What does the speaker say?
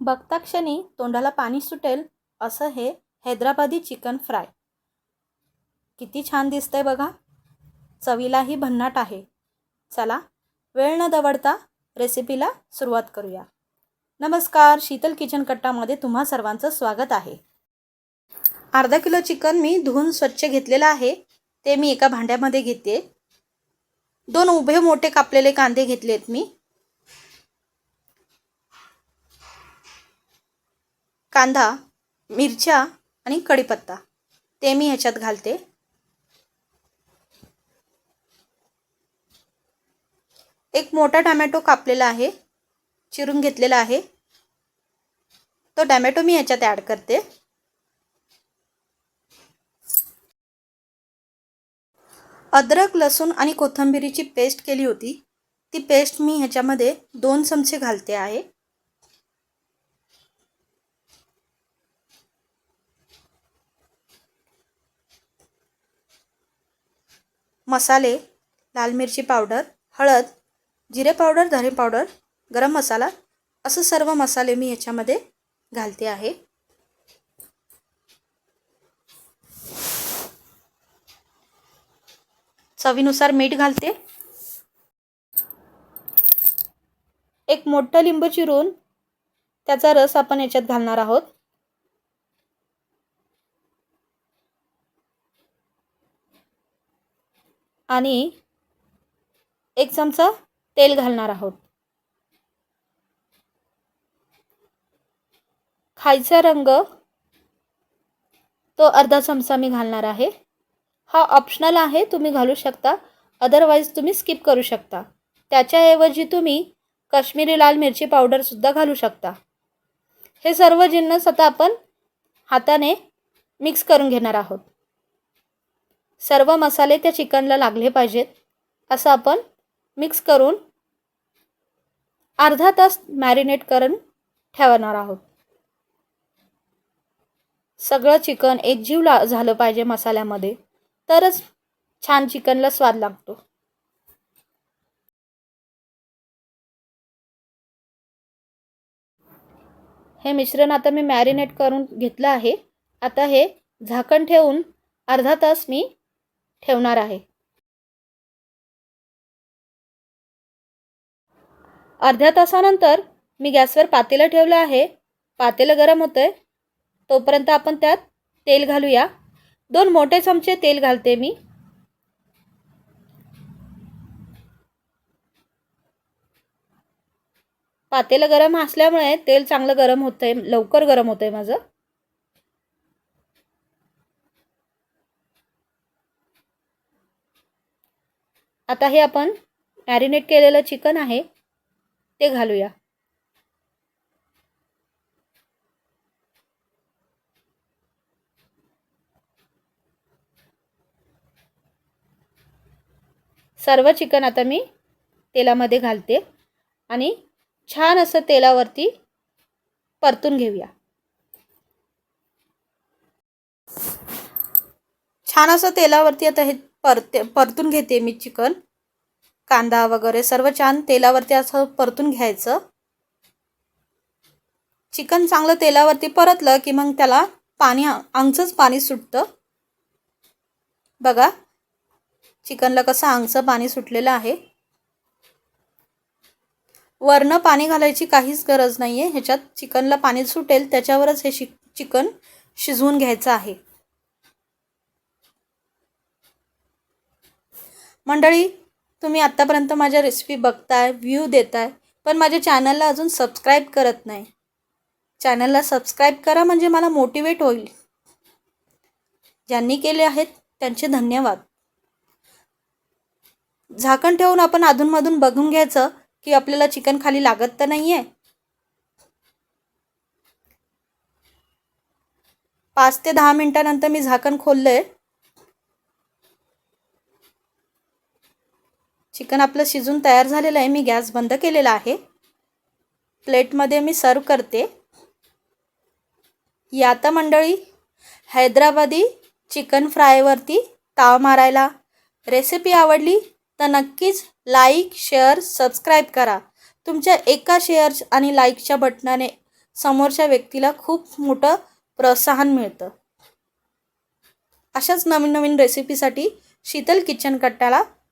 बघता क्षणी तोंडाला पाणी सुटेल असं हे हैदराबादी चिकन फ्राय. किती छान दिसतंय बघा. चवीलाही भन्नाट आहे. चला वेळ न दवडता रेसिपीला सुरुवात करूया. नमस्कार शीतल किचन कट्टामध्ये तुम्हा सर्वांचं स्वागत आहे. अर्धा किलो चिकन मी धुवून स्वच्छ घेतलेलं आहे. ते मी एका भांड्यामध्ये घेते. दोन उभे मोठे कापलेले कांदे घेतलेत मी. कांदा मिरच्या आणि कढीपत्ता. ते मी ह्याच्यात घालते. एक मोठा टॅमॅटो कापलेला आहे. चिरून घेतलेला आहे. तो टॅमॅटो मी ह्याच्यात ॲड करते. अद्रक लसूण आणि कोथिंबिरीची पेस्ट केली होती. ती पेस्ट मी ह्याच्यामध्ये दोन चमचे घालते आहे. मसाले लाल मिरची पावडर हळद जिरे पावडर धने पावडर गरम मसाला असं सर्व मसाले मी ह्याच्यामध्ये घालते आहे. चवीनुसार मीठ घालते. एक मोठं लिंबू चिरून त्याचा रस आपण याच्यात घालणार आहोत. आणि एक चमचा तेल घालणार आहोत. खायचा रंग तो अर्धा चमचा मी घालणार आहे. हा ऑप्शनल आहे तुम्ही घालू शकता. अदरवाईज तुम्ही स्किप करू शकता. त्याच्याऐवजी तुम्ही काश्मीरी लाल मिरची पावडरसुद्धा घालू शकता. हे सर्व जिन्नस आता आपण हाताने मिक्स करून घेणार आहोत. सर्व मसाले त्या चिकनला लागले पाहिजेत. असं आपण मिक्स करून अर्धा तास मॅरिनेट करून ठेवणार आहोत. सगळं चिकन एकजीव ला झालं पाहिजे मसाल्यामध्ये. तरच छान चिकनला स्वाद लागतो. हे मिश्रण आता मी मॅरिनेट करून घेतलं आहे. आता हे झाकण ठेवून अर्धा तास मी ठेवणार आहे. अर्ध्या तासानंतर मी गॅसवर पातेलं ठेवलं आहे. पातेलं गरम होतं आहे तोपर्यंत आपण त्यात तेल घालूया. दोन मोठे चमचे तेल घालते मी. पातेलं गरम असल्यामुळे तेल चांगलं गरम होतं आहे लवकर गरम होतं आहे माझं. आता हे आपण मॅरिनेट केलेलं चिकन आहे ते घालूया. सर्व चिकन आता मी तेलामध्ये घालते आणि छान असं तेलावरती परतून घेऊया. छान असं तेलावरती आता हे परते परतून घेते मी चिकन. कांदा वगैरे सर्व छान तेलावरती असं परतून घ्यायचं. चिकन चांगलं तेलावरती परतलं की मग त्याला पाणी अंगचंच पाणी सुटतं. बघा चिकनला कसं अंगचं पाणी सुटलेलं आहे. वरनं पाणी घालायची काहीच गरज नाही आहे ह्याच्यात चिकनला पाणी सुटेल त्याच्यावरच हे शि चिकन शिजवून घ्यायचं आहे. मंडळी तुम्ही आत्तापर्यंत माझ्या रेसिपी बघताय व्ह्यू देताय पण माझ्या चॅनलला अजून सबस्क्राईब करत नाही. चॅनलला सबस्क्राईब करा म्हणजे मला मोटिवेट होईल. ज्यांनी केले आहेत त्यांचे धन्यवाद. झाकण ठेवून आपण अधूनमधून बघून घ्यायचं की आपल्याला चिकन खाली लागत तर नाही आहे पाच ते दहा मिनटानंतर मी झाकण खोललं आहे चिकन आपलं शिजून तयार झालेलं आहे. मी गॅस बंद केलेला आहे. प्लेटमध्ये मी सर्व करते. याता मंडळी हैदराबादी चिकन फ्रायवरती ताव मारायला रेसिपी आवडली तर नक्कीच लाईक शेअर सबस्क्राईब करा. तुमच्या एका शेअर आणि लाईकच्या बटनाने समोरच्या व्यक्तीला खूप मोठं प्रोत्साहन मिळतं. अशाच नवीन नवीन रेसिपीसाठी शीतल किचन कट्ट्याला